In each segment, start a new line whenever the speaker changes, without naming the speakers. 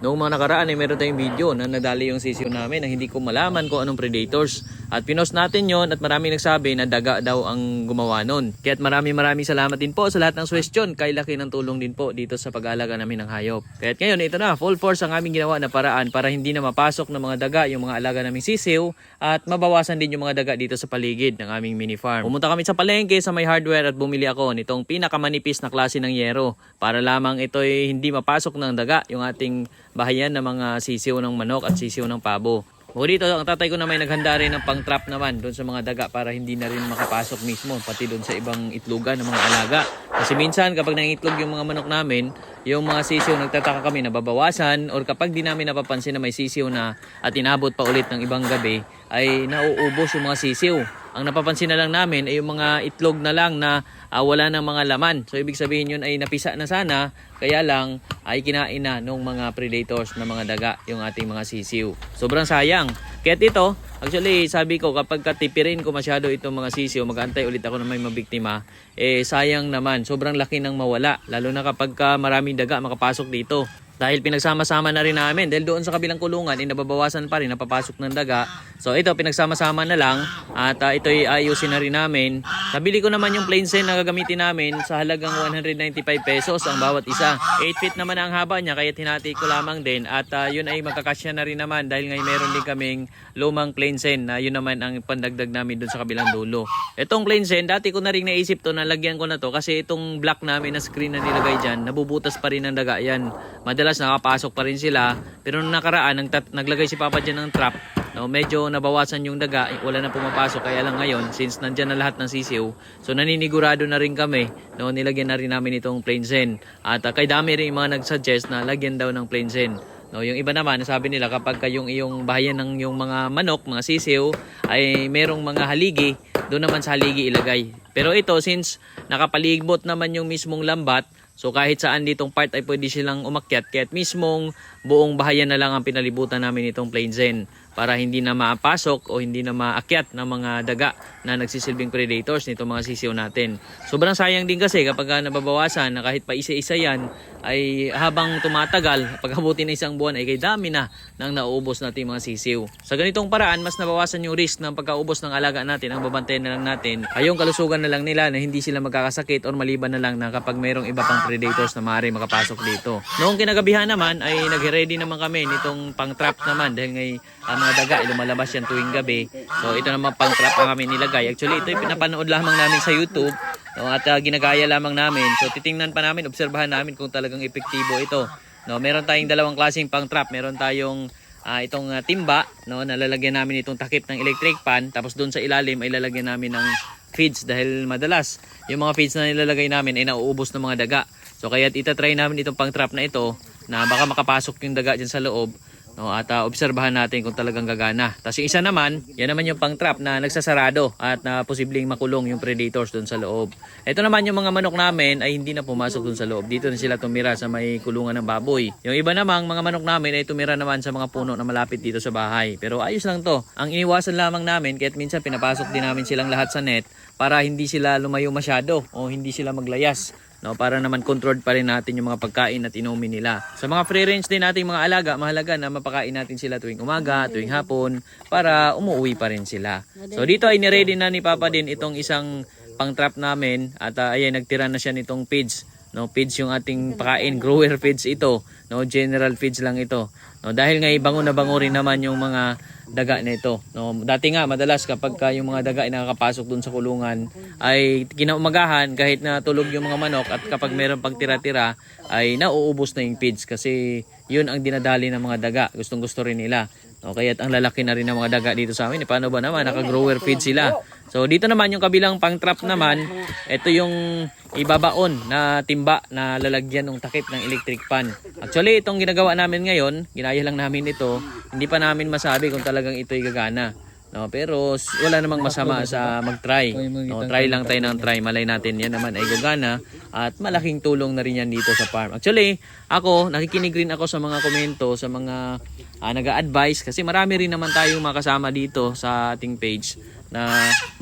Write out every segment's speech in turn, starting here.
Noong mga nakaraan ay meron tayong video na nadali yung sisiyo namin na hindi ko malaman kung anong predators. At pinost natin yon at marami nagsabi na daga daw ang gumawa nun. Kaya't marami maraming salamat din po sa lahat ng question. Kay laki ng tulong din po dito sa pag-aalaga namin ng hayop. Kaya't ngayon ito na, full force ang aming ginawa na paraan para hindi na mapasok ng mga daga yung mga alaga naming sisiw at mabawasan din yung mga daga dito sa paligid ng aming mini farm. Pumunta kami sa palengke sa may hardware at bumili ako nitong pinakamanipis na klase ng yero para lamang ito'y hindi mapasok ng daga yung ating bahayan ng mga sisiw ng manok at sisiw ng pabo. O dito, ang tatay ko na may naghanda rin ng pang-trap naman doon sa mga daga para hindi na rin makapasok mismo, pati doon sa ibang itlogan ng mga alaga. Kasi minsan kapag nangitlog yung mga manok namin, yung mga sisiw nagtataka kami na babawasan or kapag di namin napapansin na may sisiw na at inabot pa ulit ng ibang gabi, ay nauubos yung mga sisiw. Ang napapansin na lang namin ay yung mga itlog na lang na ah, wala ng mga laman. So ibig sabihin yun ay napisa na sana, kaya lang ay kinain na ng mga predators na mga daga yung ating mga sisiw. Sobrang sayang. Kaya ito, actually sabi ko kapag katipirin ko masyado itong mga sisiw, mag-antay ulit ako na may mabiktima, eh sayang naman. Sobrang laki ng mawala. Lalo na kapag ka maraming daga makapasok dito. Dahil pinagsama-sama na rin namin. Dahil doon sa kabilang kulungan, eh, nababawasan pa rin, napapasok ng daga. So ito, pinagsama-sama na lang. At ah, ito'y ayusin na rin namin. Nabili ko naman yung plain sen na gagamitin namin sa halagang 195 pesos ang bawat isa. 8 feet naman ang haba niya, kaya tinati ko lamang din. At ah, yun ay magkakasya na rin naman dahil ngayon meron din kaming lumang plain sen na yun naman ang pandagdag namin doon sa kabilang dulo. Itong plain sen, dati ko na rin naisip to na lagyan ko na to kasi itong black namin na screen na nilagay dyan, nabubutas pa rin ng daga yan. Madalas nakapasok pa rin sila. Pero nung nakaraan, nagtat- naglagay si Papa dyan ng trap. No, medyo nabawasan yung daga, wala na pumapasok. Kaya lang ngayon, since nandyan na lahat ng sisiw, so naninigurado na rin kami. No, nilagyan na rin namin itong plain zen. At uh, kay dami rin mga nagsuggest na lagyan daw ng plain zen. No, yung iba naman, sabi nila kapag yung iyong bahayan ng yung mga manok, mga sisiw, ay merong mga haligi, doon naman sa haligi ilagay. Pero ito, since nakapaligbot naman yung mismong lambat, So kahit saan ditong part ay pwede silang umakyat kahit mismong buong bahayan na lang ang pinalibutan namin itong plain zen para hindi na maapasok o hindi na maakyat ng mga daga na nagsisilbing predators nito mga sisiw natin. Sobrang sayang din kasi kapag nababawasan na kahit pa isa-isa yan ay habang tumatagal, pagkabuti na isang buwan ay kay dami na nang nauubos natin mga sisiw. Sa ganitong paraan, mas nabawasan yung risk ng pagkaubos ng alaga natin, ang babantayan na lang natin ay yung kalusugan na lang nila na hindi sila magkakasakit or maliban na lang na kapag mayroong iba pang predators na maaari makapasok dito. Noong kinagabihan naman ay nag-ready naman kami nitong pang-trap naman dahil ngay ang mga daga ay lumalabas yan tuwing gabi. So ito naman pang-trap ang kami nilagay. Actually ito ay pinapanood lamang namin sa YouTube no, at ah, ginagaya lamang namin. So titingnan pa namin, obserbahan namin kung talagang epektibo ito. No, meron tayong dalawang klaseng pang-trap. Meron tayong ah, itong ah, timba, no, nalalagyan namin itong takip ng electric pan. Tapos doon sa ilalim ay lalagyan namin ng feeds dahil madalas yung mga feeds na nilalagay namin ay nauubos ng mga daga. So kaya itatry namin itong pang-trap na ito na baka makapasok yung daga dyan sa loob. No, at ah, obserbahan natin kung talagang gagana. Tapos yung isa naman, yan naman yung pang-trap na nagsasarado at na posibleng makulong yung predators doon sa loob. Ito naman yung mga manok namin ay hindi na pumasok doon sa loob. Dito na sila tumira sa may kulungan ng baboy. Yung iba namang mga manok namin ay tumira naman sa mga puno na malapit dito sa bahay. Pero ayos lang to. Ang iniwasan lamang namin, kahit minsan pinapasok din namin silang lahat sa net para hindi sila lumayo masyado o hindi sila maglayas no para naman controlled pa rin natin yung mga pagkain at inumin nila. Sa mga free range din nating mga alaga, mahalaga na mapakain natin sila tuwing umaga, tuwing hapon para umuwi pa rin sila. So dito ay ni-ready na ni Papa din itong isang pang-trap namin at uh, ayan nagtira na siya nitong feeds. No, feeds yung ating pakain, grower feeds ito. No, general feeds lang ito. No, dahil nga bango na bango rin naman yung mga daga nito. No, dati nga madalas kapag ka yung mga daga ay nakakapasok dun sa kulungan ay kinaumagahan kahit na tulog yung mga manok at kapag meron pang tira-tira ay nauubos na yung feeds kasi yun ang dinadali ng mga daga. Gustong gusto rin nila. No, kaya ang lalaki na rin ng mga daga dito sa amin. E, paano ba naman? Naka-grower feed sila. So dito naman yung kabilang pang-trap naman, ito yung ibabaon na timba na lalagyan ng takip ng electric pan. Actually, itong ginagawa namin ngayon, ginaya lang namin ito, hindi pa namin masabi kung talagang ito'y gagana. No, pero wala namang masama sa mag-try. No, try lang tayo ng try. Malay natin yan naman ay gagana at malaking tulong na rin yan dito sa farm. Actually, ako nakikinig rin ako sa mga komento, sa mga ah, nag-a-advise kasi marami rin naman tayong mga kasama dito sa ating page na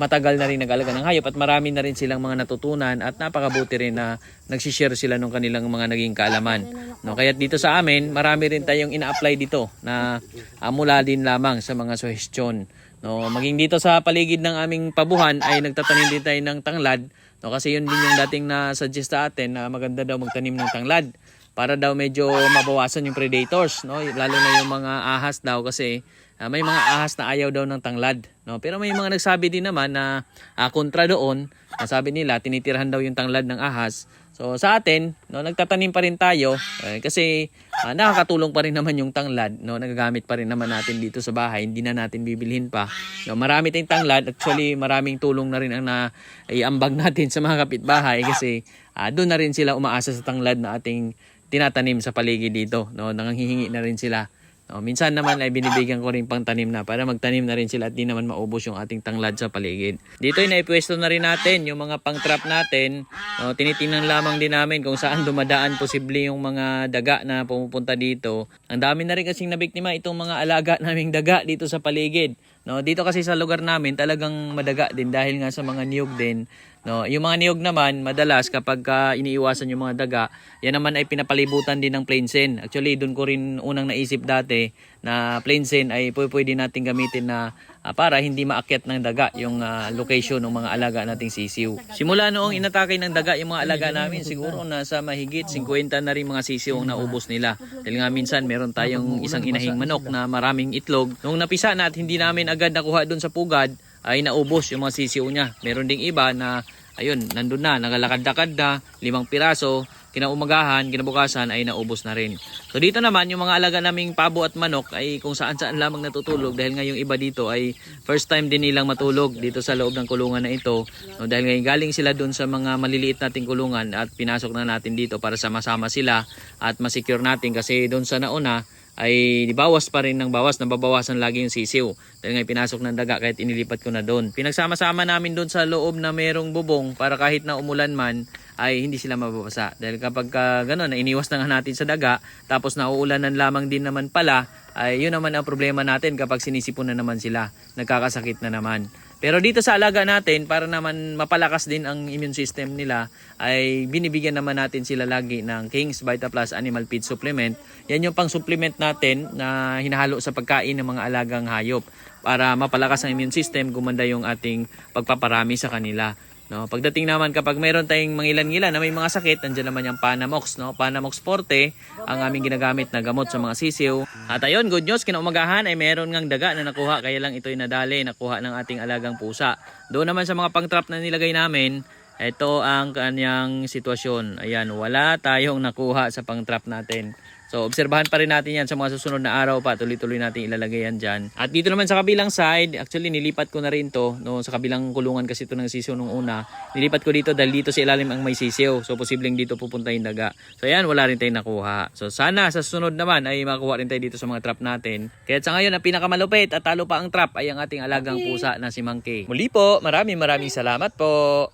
matagal na rin nag-alaga ng hayop at marami na rin silang mga natutunan at napakabuti rin na nagsishare sila ng kanilang mga naging kaalaman. No, kaya dito sa amin, marami rin tayong ina-apply dito na ah, mula din lamang sa mga suhestyon. No, maging dito sa paligid ng aming pabuhan ay nagtatanim din tayo ng tanglad. No, kasi yun din yung dating na suggest sa atin na maganda daw magtanim ng tanglad para daw medyo mabawasan yung predators, no? Lalo na yung mga ahas daw kasi ah, may mga ahas na ayaw daw ng tanglad, no? Pero may mga nagsabi din naman na ah, kontra doon, sabi nila tinitirahan daw yung tanglad ng ahas. So sa atin, no, nagtatanim pa rin tayo eh, kasi ah, nakakatulong pa rin naman yung tanglad, no? Nagagamit pa rin naman natin dito sa bahay, hindi na natin bibilhin pa. No, marami tayong tanglad, actually maraming tulong na rin ang na iambag natin sa mga kapitbahay kasi ah, doon na rin sila umaasa sa tanglad na ating tinatanim sa paligid dito. No, nanghihingi na rin sila. No, minsan naman ay binibigyan ko rin pang tanim na para magtanim na rin sila at di naman maubos yung ating tanglad sa paligid. Dito ay naipwesto na rin natin yung mga pang-trap natin. No, tinitingnan lamang din namin kung saan dumadaan posible yung mga daga na pumupunta dito. Ang dami na rin kasing nabiktima itong mga alaga naming daga dito sa paligid. No, dito kasi sa lugar namin talagang madaga din dahil nga sa mga niyog din. No, yung mga niyog naman madalas kapag ka iniiwasan yung mga daga, yan naman ay pinapalibutan din ng plainsen. Actually, doon ko rin unang naisip dati na plainsen ay pwede, natin gamitin na ah, para hindi maakyat ng daga yung ah, location ng mga alaga nating sisiw. Simula noong inatake ng daga yung mga alaga namin, siguro nasa mahigit 50 na rin mga sisiw ang naubos nila. Dahil nga minsan meron tayong isang inahing manok na maraming itlog. Nung napisa na at hindi namin agad nakuha doon sa pugad, ay naubos yung mga sisiw niya. Meron ding iba na ayun, nandun na, nagalakad-lakad na, limang piraso, kinaumagahan, kinabukasan ay naubos na rin. So dito naman, yung mga alaga naming pabo at manok ay kung saan saan lamang natutulog dahil nga yung iba dito ay first time din nilang matulog dito sa loob ng kulungan na ito. No, dahil ngayon galing sila doon sa mga maliliit nating kulungan at pinasok na natin dito para sama-sama sila at masecure natin kasi doon sa nauna ay bawas pa rin ng bawas, nababawasan lagi yung sisiw. Dahil nga pinasok ng daga kahit inilipat ko na doon. Pinagsama-sama namin doon sa loob na merong bubong para kahit na umulan man ay hindi sila mababasa. Dahil kapag uh, gano'n, na iniwas na nga natin sa daga, tapos nauulanan lamang din naman pala, ay yun naman ang problema natin kapag sinisipon na naman sila. Nagkakasakit na naman. Pero dito sa alaga natin, para naman mapalakas din ang immune system nila, ay binibigyan naman natin sila lagi ng King's Vita Plus Animal Feed Supplement. Yan yung pang supplement natin na hinahalo sa pagkain ng mga alagang hayop para mapalakas ang immune system, gumanda yung ating pagpaparami sa kanila. No, pagdating naman kapag mayroon tayong mangilan-ngilan na may mga sakit, nandiyan naman yung Panamox, no? Panamox Forte, ang aming ginagamit na gamot sa mga sisiw. At ayun, good news, kinaumagahan ay meron ngang daga na nakuha, kaya lang ito'y nadali, nakuha ng ating alagang pusa. Doon naman sa mga pang-trap na nilagay namin, ito ang kanyang sitwasyon. Ayan, wala tayong nakuha sa pang-trap natin. So, obserbahan pa rin natin yan sa mga susunod na araw pa. Tuloy-tuloy natin ilalagay yan dyan. At dito naman sa kabilang side, actually nilipat ko na rin to. No, sa kabilang kulungan kasi ito ng sisiw nung una. Nilipat ko dito dahil dito sa ilalim ang may sisiw. So, posibleng dito pupunta yung daga. So, ayan, wala rin tayong nakuha. So, sana sa susunod naman ay makuha rin tayo dito sa mga trap natin. Kaya sa ngayon, ang pinakamalupit at talo pa ang trap ay ang ating alagang pusa na si Monkey. Muli po, maraming maraming salamat po.